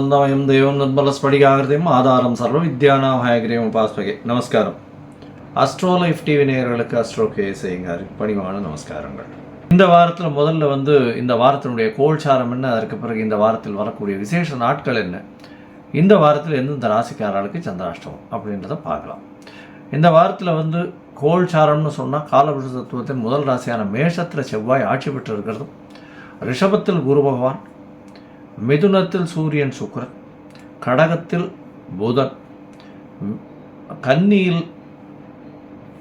ஞானானந்தமயம் தெய்வம் நிர்மலஸ்படிகாகிருதியும் ஆதாரம் சர்வ வித்யானாம் ஹயகிரியம் உபாஸ்பகே நமஸ்காரம் அஸ்ட்ரோ லைஃப் டிவி நேயர்களுக்கு அஸ்ட்ரோ கே பணிவான நமஸ்காரங்கள். இந்த வாரத்தில் முதல்ல வந்து இந்த வாரத்தினுடைய கோல்சாரம் என்ன அதற்கு பிறகு இந்த வாரத்தில் வரக்கூடிய விசேஷ நாட்கள் என்ன இந்த வாரத்தில் எந்தெந்த ராசிக்காரர்களுக்கு சந்திராஷ்டமம் அப்படின்றத பார்க்கலாம். இந்த வாரத்தில் வந்து கோல்சாரம்னு சொன்னால் காலபுருஷ தத்துவத்தின் முதல் ராசியான மேஷத்தில் செவ்வாய் ஆட்சி பெற்று இருக்கிறதும் ரிஷபத்தில் குரு பகவான் மிதுனத்தில் சூரியன் சுக்கரன் கடகத்தில் புதன் கன்னியில்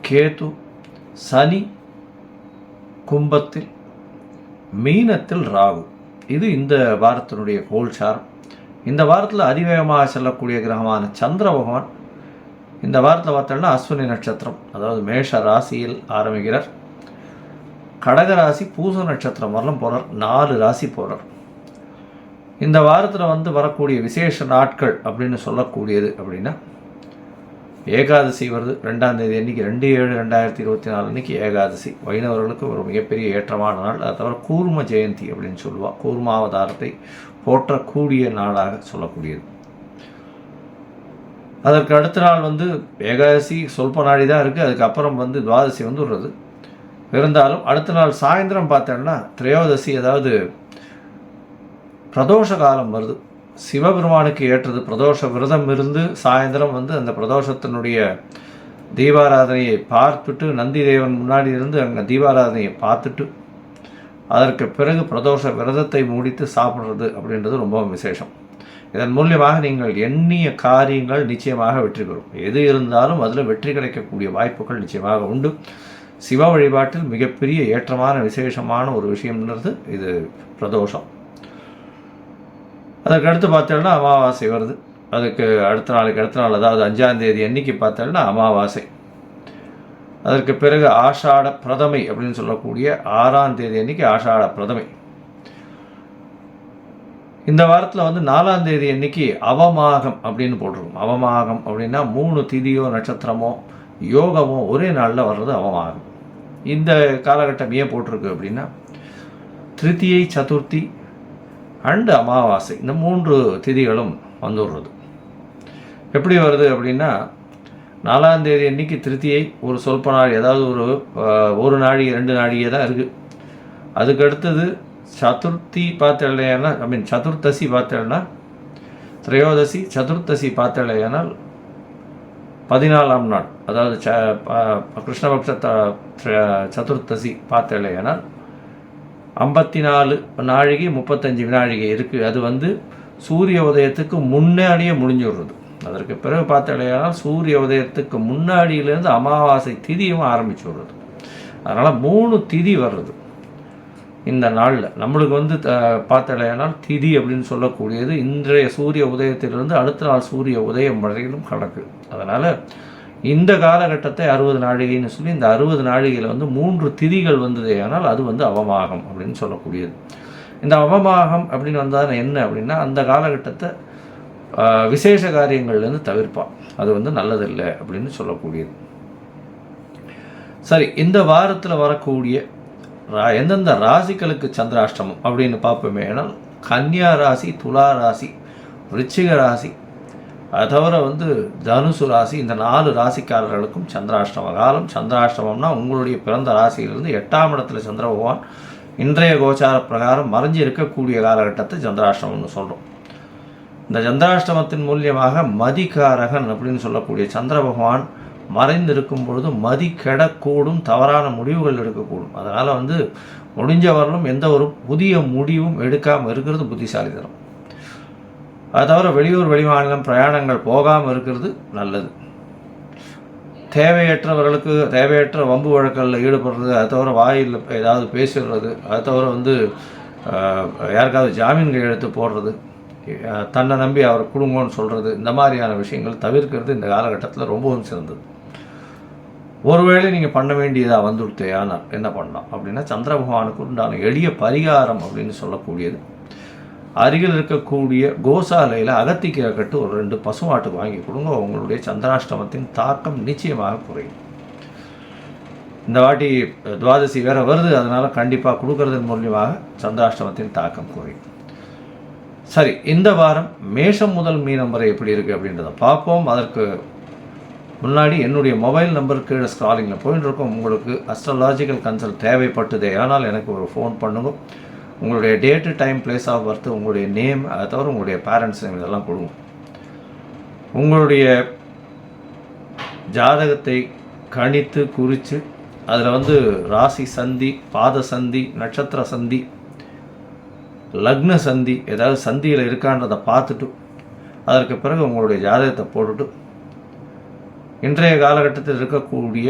கேது சனி கும்பத்தில் மீனத்தில் ராகு. இது இந்த வாரத்தினுடைய கோல்சாரம் இந்த வாரத்தில் அதிவேகமாக செல்லக்கூடிய கிரகமான சந்திர பகவான் இந்த வாரத்தில் பார்த்தோம்னா அஸ்வினி நட்சத்திரம் அதாவது மேஷ ராசியில் ஆரம்பிக்கிறார். கடக ராசி பூச நட்சத்திரம் வரலாம் போகிறார் நாலு ராசி போகிறார் இந்த வாரத்தில் வந்து வரக்கூடிய விசேஷ நாட்கள் அப்படின்னு சொல்லக்கூடியது அப்படின்னா ஏகாதசி வருது. ரெண்டாம் தேதி அன்னைக்கு ரெண்டு ஏழு ரெண்டாயிரத்தி இருபத்தி நாலு அன்னைக்கு ஏகாதசி. வைணவர்களுக்கு ஒரு மிகப்பெரிய ஏற்றமான நாள். அதை தவிர கூர்ம ஜெயந்தி அப்படின்னு சொல்லுவாள் கூர்மாவதாரத்தை போற்றக்கூடிய நாளாக சொல்லக்கூடியது. அதற்கு அடுத்த நாள் வந்து ஏகாதசி சொல்ப நாடி தான் இருக்குது அதுக்கப்புறம் வந்து துவாதசி வந்து இருந்தாலும் அடுத்த நாள் சாயந்தரம் பார்த்தோன்னா திரையோதசி அதாவது பிரதோஷ காலம் வருது. சிவபெருமானுக்கு ஏற்றது பிரதோஷ விரதம் இருந்து சாயந்தரம் வந்து அந்த பிரதோஷத்தினுடைய தீபாராதனையை பார்த்துட்டு நந்தி தேவன் முன்னாடி இருந்து அங்கே தீபாராதனையை பார்த்துட்டு அதற்கு பிறகு பிரதோஷ விரதத்தை முடித்து சாப்பிட்றது அப்படின்றது ரொம்பவும் விசேஷம். இதன் மூலியமாக நீங்கள் எண்ணிய காரியங்கள் நிச்சயமாக வெற்றி பெறும். எது இருந்தாலும் அதில் வெற்றி கிடைக்கக்கூடிய வாய்ப்புகள் நிச்சயமாக உண்டு. சிவ வழிபாட்டில் மிகப்பெரிய ஏற்றமான விசேஷமான ஒரு விஷயம்ன்றது இது பிரதோஷம். அதுக்கு அடுத்து பார்த்தோம்னா அமாவாசை வருது. அதுக்கு அடுத்த நாளுக்கு அடுத்த நாள் அதாவது அஞ்சாந்தேதி அன்னைக்கு பார்த்தோம்னா அமாவாசை. அதற்கு பிறகு ஆஷாட பிரதமை அப்படின்னு சொல்லக்கூடிய ஆறாம் தேதி அன்னைக்கு ஆஷாட பிரதமை. இந்த வாரத்தில் வந்து நாலாம் தேதி அன்னைக்கு அவமாகம் அப்படின்னு போட்டிருக்கும். அவமாகம் அப்படின்னா மூணு திதியோ நட்சத்திரமோ யோகமோ ஒரே நாளில் வர்றது அவமாகம். இந்த காலகட்டம் ஏன் போட்டிருக்கு அப்படின்னா திருத்தியை சதுர்த்தி அண்டு அமாவாசை. இந்த மூன்று திதிகளும் வந்துடுறது. எப்படி வருது அப்படின்னா நாலாம் தேதி அன்னைக்கு திருத்தியை ஒரு சொல்ப நாள் ஏதாவது ஒரு ஒரு நாழிகை ரெண்டு நாழிகை தான் இருக்குது அதுக்கு அடுத்தது சதுர்த்தி பார்த்தலையானால் ஐ மீன் சதுர்த்தசி பார்த்தேன்னா திரையோதசி சதுர்த்தசி பார்த்தலையானால் பதினாலாம் நாள் அதாவது ச ப- கிருஷ்ணபக்ஷ சதுர்த்தசி பார்த்தலையானால் ஐம்பத்தி நாலு நாழிகை முப்பத்தஞ்சு வினாழிகை இருக்குது அது வந்து சூரிய உதயத்துக்கு முன்னாடியே முடிஞ்சிடுறது. அதற்கு பிறகு பார்த்தலையானால் சூரிய உதயத்துக்கு முன்னாடியிலேருந்து அமாவாசை திதியும் ஆரம்பிச்சு விடுறது அதனால் மூணு திதி வர்றது இந்த நாளில். நம்மளுக்கு வந்து பார்த்தலையானால் திதி அப்படின்னு சொல்லக்கூடியது இன்றைய சூரிய உதயத்திலிருந்து அடுத்த நாள் சூரிய உதயம் வரையிலும் கணக்கு அதனால் இந்த காலகட்டத்தை அறுபது நாழிகைன்னு சொல்லி இந்த அறுபது நாழிகையில் வந்து மூன்று திதிகள் வந்ததே. ஆனால் அது வந்து அவமாகம் அப்படின்னு சொல்லக்கூடியது. இந்த அவமாகம் அப்படின்னு வந்தால் என்ன அப்படின்னா அந்த காலகட்டத்தை விசேஷ காரியங்கள்லேருந்து தவிர்ப்பான் அது வந்து நல்லதில்லை அப்படின்னு சொல்லக்கூடியது. சரி இந்த வாரத்தில் வரக்கூடிய ரா- எந்தெந்த ராசிகளுக்கு சந்திராஷ்டமம் அப்படின்னு பார்ப்போமே. ஆனால் கன்னியா ராசி துலா ராசி விருச்சிக ராசி அது தவிர வந்து தனுசு ராசி இந்த நாலு ராசிக்காரர்களுக்கும் சந்திராஷ்டம காலம் சந்திராஷ்டமம்னா உங்களுடைய பிறந்த ராசியிலிருந்து எட்டாம் இடத்துல சந்திர பகவான் இன்றைய கோச்சார பிரகாரம் மறைஞ்சு இருக்கக்கூடிய காலகட்டத்தை சந்திராஷ்டமம்னு சொல்கிறோம் இந்த சந்திராஷ்டமத்தின் மூலியமாக மதிகாரகன் அப்படின்னு சொல்லக்கூடிய சந்திர பகவான் மறைந்திருக்கும் பொழுது மதி கெடக்கூடும் தவறான முடிவுகள் எடுக்கக்கூடும். அதனால் வந்து முடிஞ்ச வரலும் எந்த ஒரு புதிய முடிவும் எடுக்காமல் இருக்கிறது புத்திசாலித்தனம். அது தவிர வெளியூர் வெளிமாநிலம் பிரயாணங்கள் போகாமல் இருக்கிறது நல்லது. தேவையற்றவர்களுக்கு தேவையற்ற வம்பு வழக்கங்களில் ஈடுபடுறது அது தவிர வாயில் ஏதாவது பேசிடுறது அது தவிர வந்து யாருக்காவது ஜாமீன் கையெழுத்து போடுறது தன்னை நம்பி அவர் குடும்பம்னு சொல்கிறது இந்த மாதிரியான விஷயங்கள் தவிர்க்கிறது இந்த காலகட்டத்தில் ரொம்பவும் சிறந்தது. ஒருவேளை நீங்கள் பண்ண வேண்டியதாக வந்துடுத்தே என்ன பண்ணலாம்? அப்படின்னா சந்திர பகவானுக்கு உண்டான எளிய பரிகாரம் அப்படின்னு சொல்லக்கூடியது. அருகில் இருக்கக்கூடிய கோசாலையில் அகத்திக்கீரை கட்டு ஒரு ரெண்டு பசுமாட்டுக்கு வாங்கி கொடுங்க. உங்களுடைய சந்திராஷ்டமத்தின் தாக்கம் நிச்சயமாக குறையும். இந்த வாட்டி துவாதசி வேற வருது. அதனால் கண்டிப்பாக கொடுக்கறதன் மூலியமாக சந்திராஷ்டமத்தின் தாக்கம் குறையும். சரி இந்த வாரம் மேஷம் முதல் மீனம் வரை எப்படி இருக்குது அப்படின்றத பார்ப்போம். அதற்கு முன்னாடி என்னுடைய மொபைல் நம்பர் கீழே ஸ்க்ராலிங்கில் போயிட்டு இருக்கோம். உங்களுக்கு அஸ்ட்ராலாஜிக்கல் கன்சல்ட் தேவைப்பட்டதே. ஆனால் எனக்கு ஒரு ஃபோன் பண்ணுங்க. உங்களுடைய date time place of birth உங்களுடைய நேம் அதை தவிர உங்களுடைய பேரண்ட்ஸ் நேம் இதெல்லாம் கொடுங்க உங்களுடைய ஜாதகத்தை கணித்து குறித்து அதில் வந்து ராசி சந்தி பாத சந்தி நட்சத்திர சந்தி லக்ன சந்தி ஏதாவது சந்தியில் இருக்கான்றதை பார்த்துட்டு அதற்கு பிறகு உங்களுடைய ஜாதகத்தை போட்டுட்டு இன்றைய காலகட்டத்தில் இருக்கக்கூடிய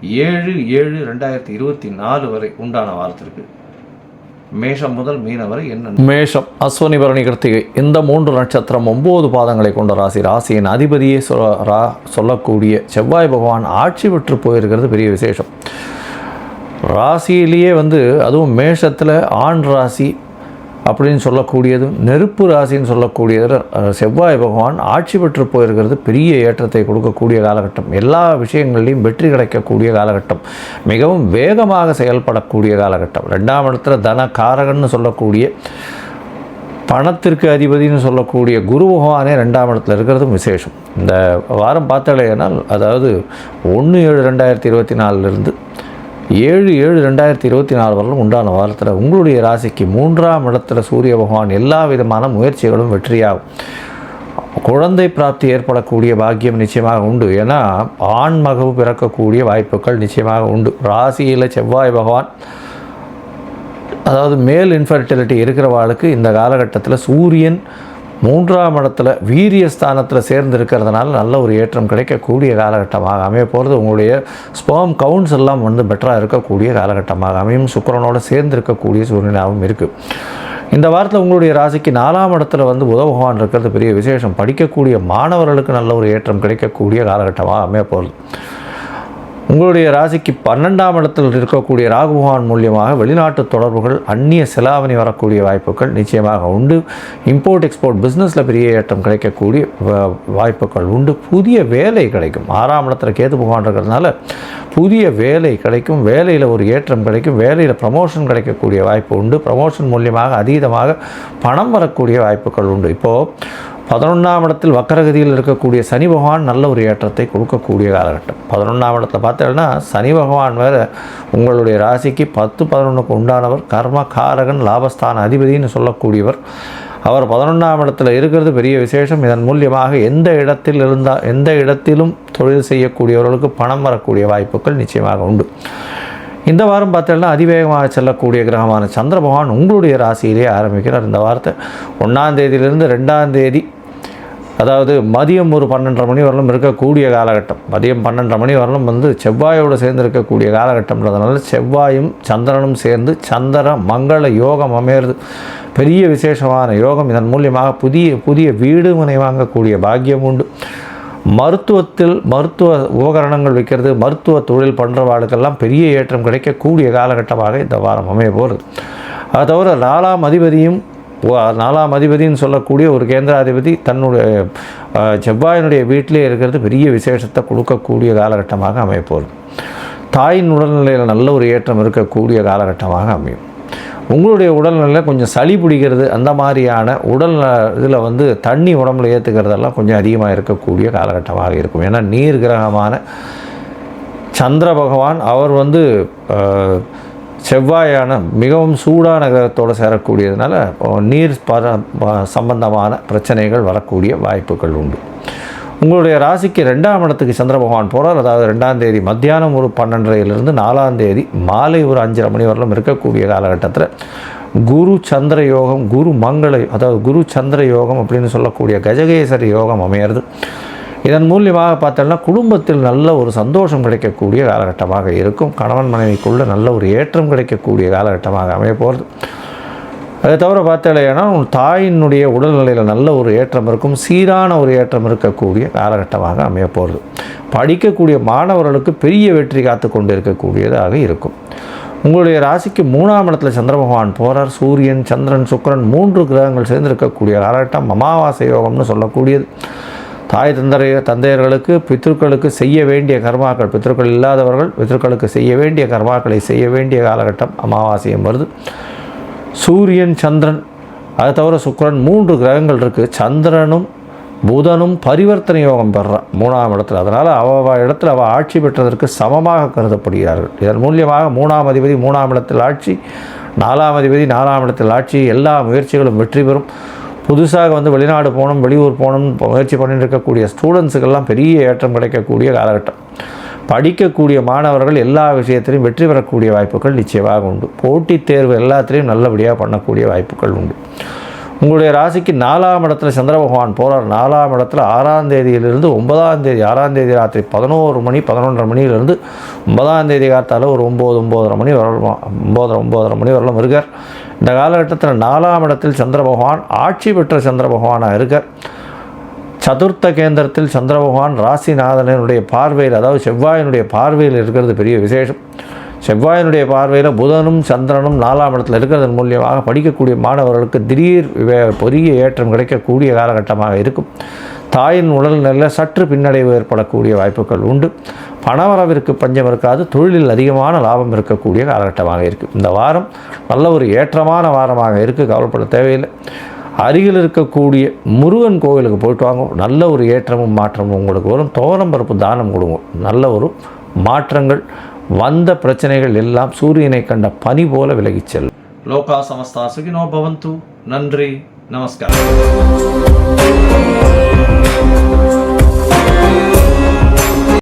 ஏழு ஏழு ரெண்டாயிரத்தி இருபத்தி நாலு வரை உண்டான வாரத்திற்கு மேஷம் முதல் மீன வரை என்ன மேஷம் அஸ்வனி பரணி கிருத்திகை இந்த மூன்று நட்சத்திரம் ஒன்பது பாதங்களை கொண்ட ராசி. ராசியின் அதிபதியே சொ ரா சொல்லக்கூடிய செவ்வாய் பகவான் ஆட்சி பெற்று போயிருக்கிறது பெரிய விசேஷம். ராசியிலேயே வந்து அதுவும் மேஷத்தில் ஆண் ராசி அப்படின்னு சொல்லக்கூடியதும் நெருப்பு ராசின்னு சொல்லக்கூடியது செவ்வாய் பகவான் ஆட்சி பெற்று போயிருக்கிறது பெரிய ஏற்றத்தை கொடுக்கக்கூடிய காலகட்டம். எல்லா விஷயங்கள்லையும் வெற்றி கிடைக்கக்கூடிய காலகட்டம். மிகவும் வேகமாக செயல்படக்கூடிய காலகட்டம். ரெண்டாம் இடத்துல தன காரகன்னு சொல்லக்கூடிய பணத்திற்கு அதிபதினு சொல்லக்கூடிய குரு பகவானே ரெண்டாம் இடத்துல இருக்கிறதும் விசேஷம். இந்த வாரம் பார்த்தாலேனால் அதாவது ஒன்று ஏழு ரெண்டாயிரத்தி இருபத்தி நாலுலேருந்து ஏழு ஏழு ரெண்டாயிரத்தி இருபத்தி நாலு வரலும் உண்டான வாரத்தில் உங்களுடைய ராசிக்கு மூன்றாம் இடத்துல சூரிய பகவான் எல்லா விதமான முயற்சிகளும் வெற்றியாகும். குழந்தை பிராப்தி ஏற்படக்கூடிய பாக்கியம் நிச்சயமாக உண்டு. ஏன்னா ஆண் மகவு பிறக்கக்கூடிய வாய்ப்புகள் நிச்சயமாக உண்டு. ராசியில் செவ்வாய் பகவான் அதாவது மேல் இன்ஃபர்டிலிட்டி இருக்கிறவாளுக்கு இந்த காலகட்டத்தில் சூரியன் மூன்றாம் இடத்துல வீரிய ஸ்தானத்தில் சேர்ந்து இருக்கிறதுனால நல்ல ஒரு ஏற்றம் கிடைக்கக்கூடிய காலகட்டமாக அமைய போகிறது உங்களுடைய ஸ்போம் கவுண்ட்ஸ் எல்லாம் வந்து பெட்டராக இருக்கக்கூடிய காலகட்டமாக அமையும் சுக்கரனோடு சேர்ந்து இருக்கக்கூடிய சூழ்நிலையாகவும் இருக்குது இந்த வாரத்தில் உங்களுடைய ராசிக்கு நாலாம் இடத்துல வந்து புத பகவான் இருக்கிறது பெரிய விசேஷம். படிக்கக்கூடிய மாணவர்களுக்கு நல்ல ஒரு ஏற்றம் கிடைக்கக்கூடிய காலகட்டமாக அமைய போகிறது உங்களுடைய ராசிக்கு பன்னெண்டாம் இடத்தில் இருக்கக்கூடிய ராகுபகவான் மூலியமாக வெளிநாட்டு தொடர்புகள் அந்நிய செலாவணி வரக்கூடிய வாய்ப்புகள் நிச்சயமாக உண்டு. இம்போர்ட் எக்ஸ்போர்ட் பிஸ்னஸில் பெரிய ஏற்றம் கிடைக்கக்கூடிய வாய்ப்புகள் உண்டு. புதிய வேலை கிடைக்கும். ஆறாம் இடத்துல கேது பகவான் இருக்கிறதுனால புதிய வேலை கிடைக்கும். வேலையில் ஒரு ஏற்றம் கிடைக்கும். வேலையில் ப்ரமோஷன் கிடைக்கக்கூடிய வாய்ப்பு உண்டு. ப்ரமோஷன் மூலியமாக அதீதமாக பணம் வரக்கூடிய வாய்ப்புகள் உண்டு. இப்போது பதினொன்றாம் இடத்தில் வக்கரகதியில் இருக்கக்கூடிய சனி பகவான் நல்ல ஒரு ஏற்றத்தை கொடுக்கக்கூடிய காலகட்டம். பதினொன்றாம் இடத்துல பார்த்தீங்கன்னா சனி பகவான் வேறு உங்களுடைய ராசிக்கு பத்து பதினொன்றுக்கு உண்டானவர் கர்ம காரகன் லாபஸ்தான அதிபதினு சொல்லக்கூடியவர். அவர் பதினொன்றாம் இடத்துல இருக்கிறது பெரிய விசேஷம். இதன் மூலியமாக எந்த இடத்தில் இருந்தால் எந்த இடத்திலும் தொழில் செய்யக்கூடியவர்களுக்கு பணம் வரக்கூடிய வாய்ப்புகள் நிச்சயமாக உண்டு. இந்த வாரம் பார்த்தீங்கன்னா அதிவேகமாக செல்லக்கூடிய கிரகமான சந்திர பகவான் உங்களுடைய ராசியிலே ஆரம்பிக்கிறார். இந்த வாரத்தை ஒன்றாம் தேதியிலிருந்து ரெண்டாம் தேதி அதாவது மதியம் ஒரு பன்னெண்டரை மணி வரலும் இருக்கக்கூடிய காலகட்டம். மதியம் பன்னெண்டரை மணி வரலும் வந்து செவ்வாயோடு சேர்ந்து இருக்கக்கூடிய காலகட்டம்ன்றதுனால செவ்வாயும் சந்திரனும் சேர்ந்து சந்திர மங்கள யோகம் அமையிறது. பெரிய விசேஷமான யோகம். இதன் மூலியமாக புதிய புதிய வீடு முனை வாங்கக்கூடிய பாக்கியம் உண்டு. மருத்துவத்தில் மருத்துவ உபகரணங்கள் விற்கிறது மருத்துவ தொழில் பண்ணுறவாளுக்கெல்லாம் பெரிய ஏற்றம் கிடைக்கக்கூடிய காலகட்டமாக இந்த வாரம் அமைய போகிறது அதை தவிர நாலாம் அதிபதியும் நாலாம் அதிபதின்னு சொல்லக்கூடிய ஒரு கேந்திராதிபதி தன்னுடைய செவ்வாயினுடைய வீட்டிலே இருக்கிறது பெரிய விசேஷத்தை கொடுக்கக்கூடிய காலகட்டமாக அமைப்போம் தாயின் உடல்நிலையில் நல்ல ஒரு ஏற்றம் இருக்கக்கூடிய காலகட்டமாக அமையும். உங்களுடைய உடல்நிலையில் கொஞ்சம் சளி பிடிக்கிறது அந்த மாதிரியான உடல் இதில் வந்து தண்ணி உடம்புல ஏற்றுக்கிறதெல்லாம் கொஞ்சம் அதிகமாக இருக்கக்கூடிய காலகட்டமாக இருக்கும். ஏன்னா நீர் கிரகமான சந்திர பகவான் அவர் வந்து செவ்வாயான மிகவும் சூடான கிரகத்தோடு சேரக்கூடியதுனால நீர் பர ப- சம்பந்தமான பிரச்சனைகள் வரக்கூடிய வாய்ப்புகள் உண்டு. உங்களுடைய ராசிக்கு ரெண்டாம் இடத்துக்கு சந்திர பகவான் போகிறார் அதாவது ரெண்டாம் தேதி மத்தியானம் ஒரு பன்னெண்டரையிலிருந்து நாலாம் தேதி மாலை ஒரு அஞ்சரை மணி வரலும் இருக்கக்கூடிய காலகட்டத்தில் குரு சந்திர யோகம் குரு மங்கள அதாவது குரு சந்திர யோகம் அப்படின்னு சொல்லக்கூடிய கஜகேசரி யோகம் அமையிறது. இதன் மூலியமாக பார்த்தோம்னா குடும்பத்தில் நல்ல ஒரு சந்தோஷம் கிடைக்கக்கூடிய காலகட்டமாக இருக்கும். கணவன் மனைவிக்குள்ள நல்ல ஒரு ஏற்றம் கிடைக்கக்கூடிய காலகட்டமாக அமைய போகிறது அதை தவிர பார்த்தாலேனா உன் தாயினுடைய உடல்நிலையில் நல்ல ஒரு ஏற்றம் இருக்கும் சீரான ஒரு ஏற்றம் இருக்கக்கூடிய காலகட்டமாக அமைய போகிறது படிக்கக்கூடிய மாணவர்களுக்கு பெரிய வெற்றி காத்து கொண்டு இருக்கக்கூடியதாக இருக்கும். உங்களுடைய ராசிக்கு மூணாம் இடத்துல சந்திர பகவான் போகிறார் சூரியன் சந்திரன் சுக்கிரன் மூன்று கிரகங்கள் சேர்ந்திருக்கக்கூடிய காலகட்டம் அமாவாசை யோகம்னு சொல்லக்கூடியது. தாய் தந்தை தந்தையர்களுக்கு பித்ருக்களுக்கு செய்ய வேண்டிய கர்மாக்கள் பித்ருக்கள் இல்லாதவர்கள் பித்ருக்களுக்கு செய்ய வேண்டிய கர்மாக்களை செய்ய வேண்டிய காலகட்டம் அமாவாசையும் வருது. சூரியன் சந்திரன் அது தவிர சுக்கரன் மூன்று கிரகங்கள் இருக்குது சந்திரனும் புதனும் பரிவர்த்தனை யோகம் பெறான் மூணாம் இடத்துல. அதனால் அவ இடத்துல அவள் ஆட்சி பெற்றதற்கு சமமாக கருதப்படுகிறார்கள். இதன் மூலியமாக மூணாம் அதிபதி மூணாம் இடத்தில் ஆட்சி நாலாம் அதிபதி நாலாம் இடத்தில் ஆட்சி எல்லா முயற்சிகளும் வெற்றி பெறும். புதுசாக வந்து வெளிநாடு போகணும் வெளியூர் போகணும் முயற்சி பண்ணிட்டு இருக்கக்கூடிய ஸ்டூடெண்ட்ஸுக்கெல்லாம் பெரிய ஏற்றம் கிடைக்கக்கூடிய காலகட்டம். படிக்கக்கூடிய மாணவர்கள் எல்லா விஷயத்திலையும் வெற்றி பெறக்கூடிய வாய்ப்புகள் நிச்சயமாக உண்டு. போட்டித் தேர்வு எல்லாத்திலையும் நல்லபடியாக பண்ணக்கூடிய வாய்ப்புகள் உண்டு. உங்களுடைய ராசிக்கு நாலாம் இடத்துல சந்திர பகவான் போகிறார் நாலாம் இடத்துல ஆறாம் தேதியிலிருந்து ஒன்பதாம் தேதி ஆறாம் தேதி ராத்திரி பதினோரு மணி பதினொன்றரை மணியிலிருந்து ஒன்பதாம் தேதி காத்தால ஒரு ஒம்பது ஒம்போதரை மணி வரலாம் ஒம்போதரை ஒம்போதரை மணி வரலாம் இருக்கார். இந்த காலகட்டத்தில் நாலாம் இடத்தில் சந்திர பகவான் ஆட்சி பெற்ற சந்திர பகவானாக இருக்கார் சதுர்த்த கேந்திரத்தில் சந்திர பகவான் ராசிநாதனுடைய பார்வையில் அதாவது செவ்வாயினுடைய பார்வையில் இருக்கிறது பெரிய விசேஷம். செவ்வாயினுடைய பார்வையில் புதனும் சந்திரனும் நாலாம் இடத்தில் இருக்கிறதன் மூலியமாக படிக்கக்கூடிய மாணவர்களுக்கு திடீர் பெரிய ஏற்றம் கிடைக்கக்கூடிய காலகட்டமாக இருக்கும். தாயின் உடல்நிலையில் சற்று பின்னடைவு ஏற்படக்கூடிய வாய்ப்புகள் உண்டு. பணவரவிற்கு பஞ்சம் இருக்காது தொழிலில் அதிகமான லாபம் இருக்கக்கூடிய காலகட்டமாக இருக்குது இந்த வாரம் நல்ல ஒரு ஏற்றமான வாரமாக இருக்குது கவலைப்பட தேவையில்லை. அருகில் இருக்கக்கூடிய முருகன் கோவிலுக்கு போயிட்டு வாங்க. நல்ல ஒரு ஏற்றமும் மாற்றமும் உங்களுக்கு வரும். தோரம் பருப்பு தானம் கொடுங்க. நல்ல ஒரு மாற்றங்கள் வந்த பிரச்சனைகள் எல்லாம் சூரியனை கண்ட பனி போல விலகிச் செல்லும். லோகா சமஸ்தா சுகினோ பவந்து. நன்றி நமஸ்காரம்.